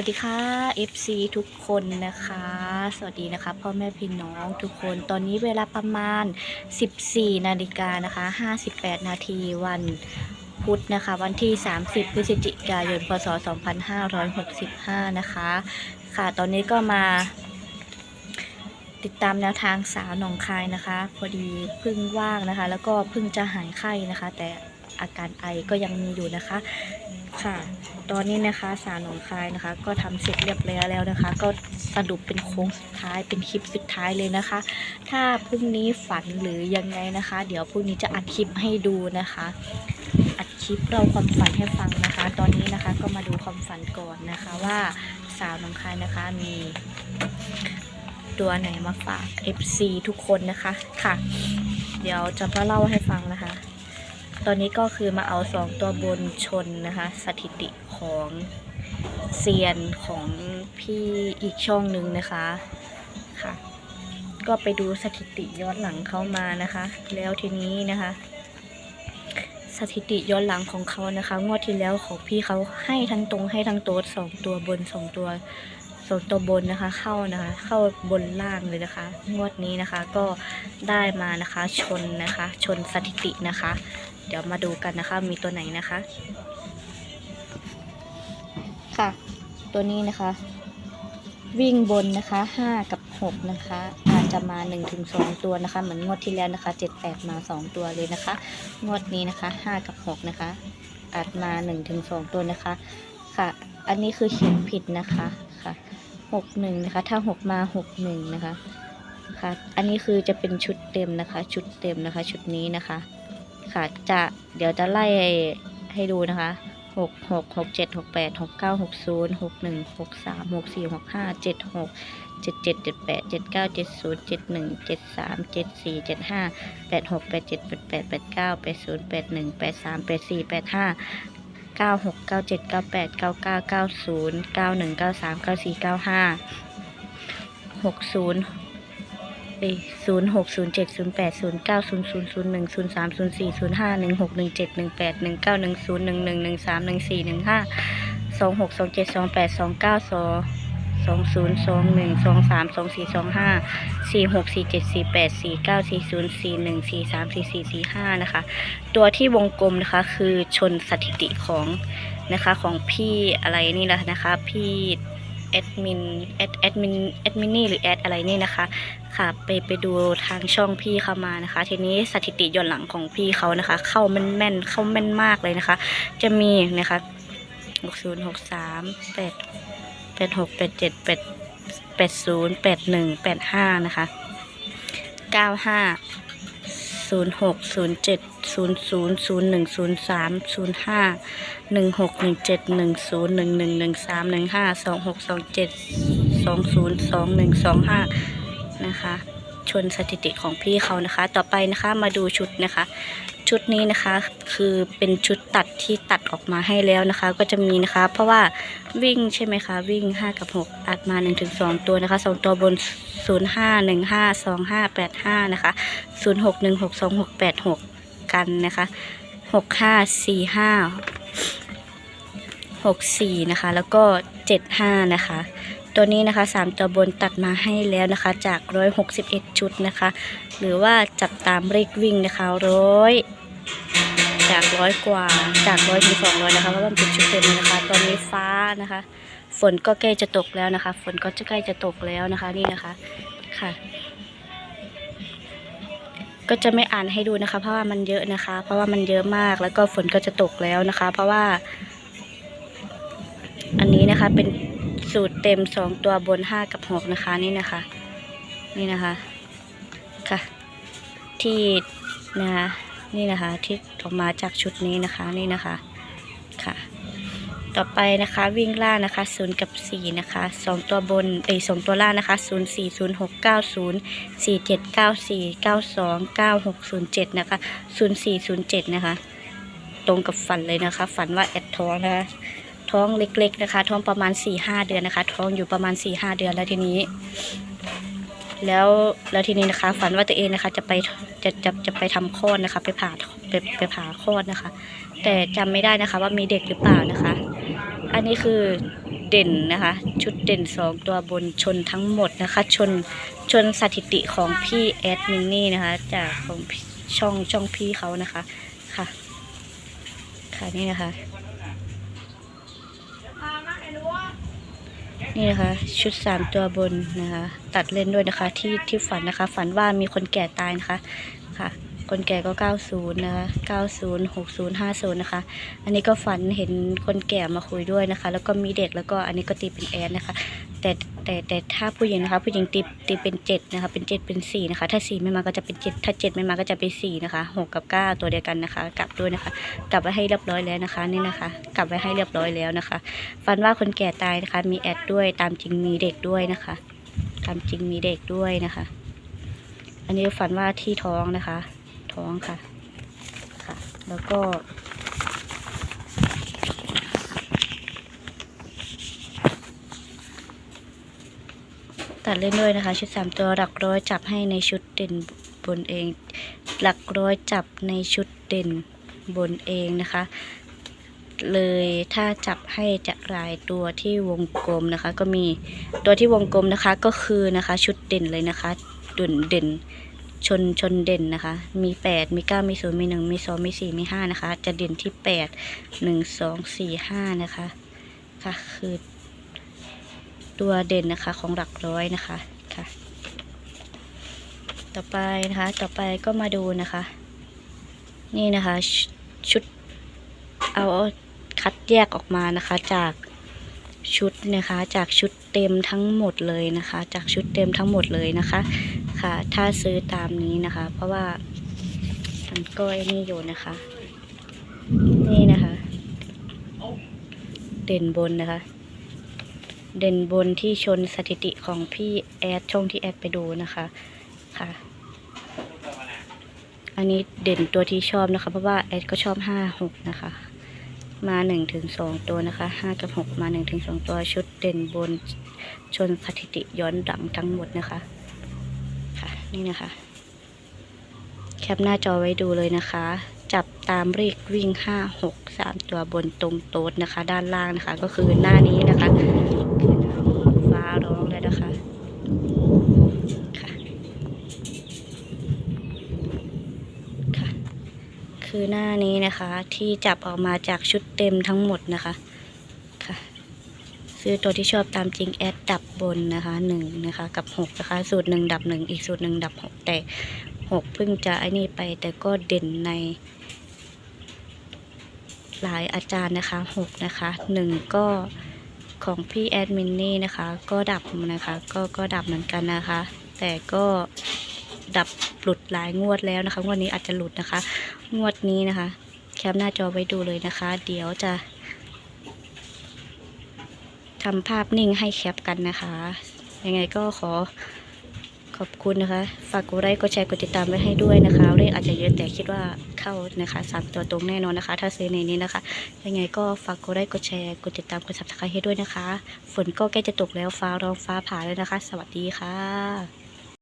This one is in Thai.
วัสดีค่ะ FC ทุกคนนะคะ สวัสดีนะคะพ่อแม่พี่น้องทุกคนตอนนี้เวลาประมาณ 14 นาฬิกานะคะ 58 นาทีวันพุธนะคะ วันที่ 30 พฤศจิกายน พศ 2565 นะคะ ค่ะตอนนี้ก็มาติดตามแนวทางสาวหนองคายนะคะ พอดีเพิ่งว่างนะคะ แล้วก็เพิ่งจะหายไข้นะคะ แต่อาการไอก็ยังมีอยู่นะคะ ค่ะ ตอนนี้นะคะสารหนองคายนะคะ ก็ทำเสร็จเรียบร้อยแล้วนะคะ ก็สรุปเป็นโค้งสุดท้ายเป็นคลิปสุดท้ายเลยนะคะ ถ้าพรุ่งนี้ฝันหรือยังไงนะคะ เดี๋ยวพรุ่งนี้จะอัดคลิปให้ดูนะคะ อัดคลิปเราความฝันให้ฟังนะคะ ตอนนี้นะคะก็มาดูความฝันก่อนนะคะว่าสาวหนองคายนะคะมีตัวไหนมาฝาก FC ทุกคนนะคะค่ะ เดี๋ยวจะมาเล่าให้ฟังนะคะ ตอนนี้ก็คือมาเอาสองตัวบนชนนะคะ สถิติของเซียนของพี่อีกช่องหนึ่งนะคะค่ะ ก็ไปดูสถิติย้อนหลังเขามานะคะ แล้วทีนี้นะคะ สถิติย้อนหลังของเขานะคะ งวดที่แล้วของพี่เขาให้ทั้งตรงให้ทั้งโต๊ดสองตัวบนสองตัวสองตัวบนนะคะเข้านะคะ เข้าบนล่างเลยนะคะ งวดนี้นะคะก็ได้มานะคะชนนะคะ ชนสถิตินะคะ เดี๋ยวมาดูกันนะคะ มีตัวไหนนะคะ ค่ะ ตัวนี้นะคะ วิ่งบนนะคะ5กับ6นะคะ อาจจะมา1ถึง2ตัวนะคะ เหมือนงวดที่แล้วนะคะ7 8มา2ตัวเลยนะคะ งวดนี้นะคะ5กับ6นะคะ อาจมา1ถึง2ตัวนะคะ ค่ะ อันนี้คือเขียนผิดนะคะค่ะ61นะคะ ถ้า6มา61นะคะค่ะ อันนี้คือจะเป็นชุดเต็มนะคะ ชุดเต็มนะคะ ชุดนี้นะคะ ค่ะ จะเดี๋ยวจะไล่ให้ดูนะคะหกหกหกเจ็ดหกแปดหกเก้าหกศูนย์หกหนึ่งหกสามหกสี่หกห้าเจ็ดหกเจ็ดเจ็ดเจ็ดแปดเจ็ดเก้าเจ็ดศูนย์เจ็ดหนึ่งเจ็ดสามเจ็ดสี่เจ็ดห้าแปดหกแปดเจ็ดแปดแปดแปดเก้าแปดศูนย์แปดหนึ่งแปดสามแปดสี่แปดห้าเก้าหกเก้าเจ็ดเก้าแปดเก้าเก้าเก้าศูนย์เก้าหนึ่งเก้าสามเก้าสี่เก้าห้าหกศูนย์ ศูนย์หกศูนย์เจ็ดศูนย์แปดศูนย์เก้าศูนย์ศูนย์ศูนย์หนึ่งศูนย์สามศูนย์สี่ศูนย์ห้าหนึ่งหกหนึ่งเจ็ดหนึ่งแปดหนึ่งเก้าหนึ่งศูนย์หนึ่งหนึ่งหนึ่งสามหนึ่งสี่หนึ่งห้าสองหกสองเจ็ดสองแปดสองเก้าสองสองศูนย์สองหนึ่งสองสามสองสี่สองห้าสี่หกสี่เจ็ดสี่แปดสี่เก้าสี่ศูนย์สี่หนึ่งสี่สามสี่สี่สี่ห้านะคะ ตัวที่วงกลมนะคะคือชนสถิติของนะคะของพี่อะไรนี่แหละนะคะพี่ แอดมินแอดแอดมินแอดมินนี่หรือแอดอะไรนี่นะคะ ค่ะ ไปไปดูทางช่องพี่เขามานะคะ ทีนี้สถิติย้อนหลังของพี่เขานะคะ เข้าแม่นแม่นเข้าแม่นมากเลยนะคะ จะมีนะคะหกศูนย์หกสามแปดแปดหกแปดเจ็ดแปดแปดศูนย์แปดหนึ่งแปดห้านะคะเก้าห้า ศูนย์หกศูนย์เจ็ดศูนย์ศูนย์ศูนย์หนึ่งศูนย์สามศูนย์ห้าหนึ่งหกหนึ่งเจ็ดหนึ่งศูนย์หนึ่งหนึ่งหนึ่งสามหนึ่งห้าสองหกสองเจ็ดสองศูนย์สองหนึ่งสองห้านะคะ ชนสถิติของพี่เขานะคะ ต่อไปนะคะมาดูชุดนะคะ ชุดนี้นะคะ คือเป็นชุดตัดที่ตัดออกมาให้แล้วนะคะ ก็จะมีนะคะ เพราะว่าวิ่งใช่ไหมคะ วิ่ง 5 กับ 6 อัดมา 1-2 ตัวนะคะ 2 ตัวบน 0 5 1 5 2 5 8 5 นะคะ 0 6 1 6 2 6 8 6 กันนะคะ 6 5 4 5 6 4 นะคะ แล้วก็ 7 5 นะคะ ตัวนี้นะคะ 3 ตัวบนตัดมาให้แล้วนะคะ จาก 161 ชุดนะคะ หรือว่าจับตามเลขวิ่งนะคะร้อยจากร้อยกว่าจากร้อยถึงสองร้อยนะคะเพราะว่ามันเป็นชุดเต็มนะคะ ตอนนี้ฟ้านะคะ ฝนก็ใกล้จะตกแล้วนะคะ ฝนก็จะใกล้จะตกแล้วนะคะนี่นะคะค่ะ ก็จะไม่อ่านให้ดูนะคะ เพราะว่ามันเยอะนะคะ เพราะว่ามันเยอะมากแล้วก็ฝนก็จะตกแล้วนะคะ เพราะว่า อันนี้นะคะเป็น สูตรเต็มสองตัวบนห้ากับหกนะคะนี่นะคะ นี่นะคะค่ะที่นะคะนี่นะคะที่ออกมาจากชุดนี้นะคะนี่นะคะค่ะ ต่อไปนะคะวิ่งล่านะคะศูนย์กับสี่นะคะสองตัวบนเอ้สองตัวล่างนะคะศูนย์สี่ศูนย์หกเก้าศูนย์สี่เจ็ดเก้าสี่เก้าสองเก้าหกศูนย์เจ็ดนะคะศูนย์สี่ศูนย์เจ็ดนะคะ ตรงกับฝันเลยนะคะ ฝันว่าแอดท้องนะคะ ท้องเล็ก ๆ นะคะ ท้องประมาณ4ี่ห้าเดือนนะคะ ท้องอยู่ประมาณ4ี่ห้าเดือนแล้วทีนี้ แล้วแล้วทีนี้นะคะ ฝันว่าตัวเองนะคะจะไปจะจะจะไปทำคลอดนะคะ ไปผ่าไปไปผ่าคลอดนะคะ แต่จำไม่ได้นะคะ ว่ามีเด็กหรือเปล่านะคะ อันนี้คือเด่นนะคะ ชุดเด่นสองตัวบนชนทั้งหมดนะคะ ชนชนสถิติของพี่แอดมินนี่นะคะ จากของช่องช่องพี่เขานะคะค่ะ ค่ะนี่นะคะ นี่นะคะ ชุดสามตัวบนนะคะ ตัดเล่นด้วยนะคะ ที่ที่ฝันนะคะ ฝันว่ามีคนแก่ตายนะคะค่ะ คนแก่ก็ 90 นะคะ 90 60 50 นะคะ อันนี้ก็ฝันเห็นคนแก่มาคุยด้วยนะคะ แล้วก็มีเด็กแล้วก็อันนี้ก็ตีเป็นแอนนะคะ แต่แต่แต่ถ้าผู้หญิงนะคะ ผู้หญิงตีตีเป็นเจ็ดนะคะ เป็นเจ็ดเป็นสี่นะคะ ถ้าสี่ไม่มาก็จะเป็นเจ็ดถ้าเจ็ดไม่มาก็จะเป็นสี่นะคะหกกับเก้าตัวเดียวกันนะคะ กลับด้วยนะคะ กลับไว้ให้เรียบร้อยแล้วนะคะนี่นะคะ กลับไว้ให้เรียบร้อยแล้วนะคะฝันว่าคนแก่ตายนะคะ มีแอดด้วยตามจริงมีเด็กด้วยนะคะตามจริงมีเด็กด้วยนะคะ อันนี้ฝันว่าที่ท้องนะคะ ท้องค่ะค่ะ แล้วก็ ตัดเล่นด้วยนะคะ ชุดสามตัวหลักร้อยจับให้ในชุดเด่นบนเอง หลักร้อยจับในชุดเด่นบนเองนะคะ เลยถ้าจับให้จะรายตัวที่วงกลมนะคะ ก็มีตัวที่วงกลมนะคะก็คือนะคะชุดเด่นเลยนะคะด่นเด่นชนชนเด่นนะคะ มีแปดมีเก้ามีศูนย์มีหนึ่งมีสองมีสี่มีห้านะคะ จะเด่นที่แปดหนึ่งสองสี่ห้านะคะ ค่ะ คือ ตัวเด่นนะคะของหลักร้อยนะคะค่ะ ต่อไปนะคะ ต่อไปก็มาดูนะคะ นี่นะคะชชุดเอาคัดแยกออกมานะคะจากชุดนะคะจากชุดเต็มทั้งหมดเลยนะคะ จากชุดเต็มทั้งหมดเลยนะคะค่ะ ถ้าซื้อตามนี้นะคะ เพราะว่ามันก็นี่อยู่นะคะ นี่นะคะ เด่นบนนะคะ เด่นบนที่ชนสถิติของพี่แอดช่องที่แอดไปดูนะคะค่ะ อันนี้เด่นตัวที่ชอบนะคะ เพราะว่าแอดก็ชอบห้าหกนะคะ มาหนึ่งถึงสองตัวนะคะห้ากับหกมาหนึ่งถึงสองตัวชุดเด่นบนชนสถิติย้อนหลังทั้งหมดนะคะ ค่ะนี่นะคะ แคปหน้าจอไว้ดูเลยนะคะ จับตามเลขวิ่งห้าหกสามตัวบนตรงโต๊ดนะคะ ด้านล่างนะคะ ก็คือหน้านี้นะคะคือน้านี้ฟ้าร้องเลยนะคะค่ะค่ะ คือหน้านี้นะคะที่จับออกมาจากชุดเต็มทั้งหมดนะคะค่ะ ซื้อตัวที่ชอบตามจริงแอดดับบนนะคะหนึ่งนะคะ กับหกนะคะ สูตรหนึ่งดับหนึ่งอีกสูตรหนึ่งดับหกแต่หกเพิ่งจะไอ้นี่ไปแต่ก็เด่นใน หลายอาจารย์นะคะหกนะคะหนึ่งก็ของพี่แอดมินนี่นะคะ ก็ดับนะคะ ก็ก็ดับเหมือนกันนะคะ แต่ก็ดับหลุดหลายงวดแล้วนะคะงวดนี้อาจจะหลุดนะคะ งวดนี้นะคะ แคปหน้าจอไว้ดูเลยนะคะ เดี๋ยวจะทำภาพนิ่งให้แคปกันนะคะ ยังไงก็ขอ ขอบคุณนะคะ ฝากกดไลค์กดแชร์กดติดตามไว้ให้ด้วยนะคะเลขอาจจะเยอะแต่คิดว่าเข้านะคะสามตัวตรงแน่นอนนะคะ ถ้าซื้อในนี้นะคะ ยังไงก็ฝากกดไลค์กดแชร์กดติดตามกด subscribe ให้ด้วยนะคะ ฝนก็ใกล้จะตกแล้วฟ้าร้องฟ้าผ่าแล้วนะคะ สวัสดีค่ะ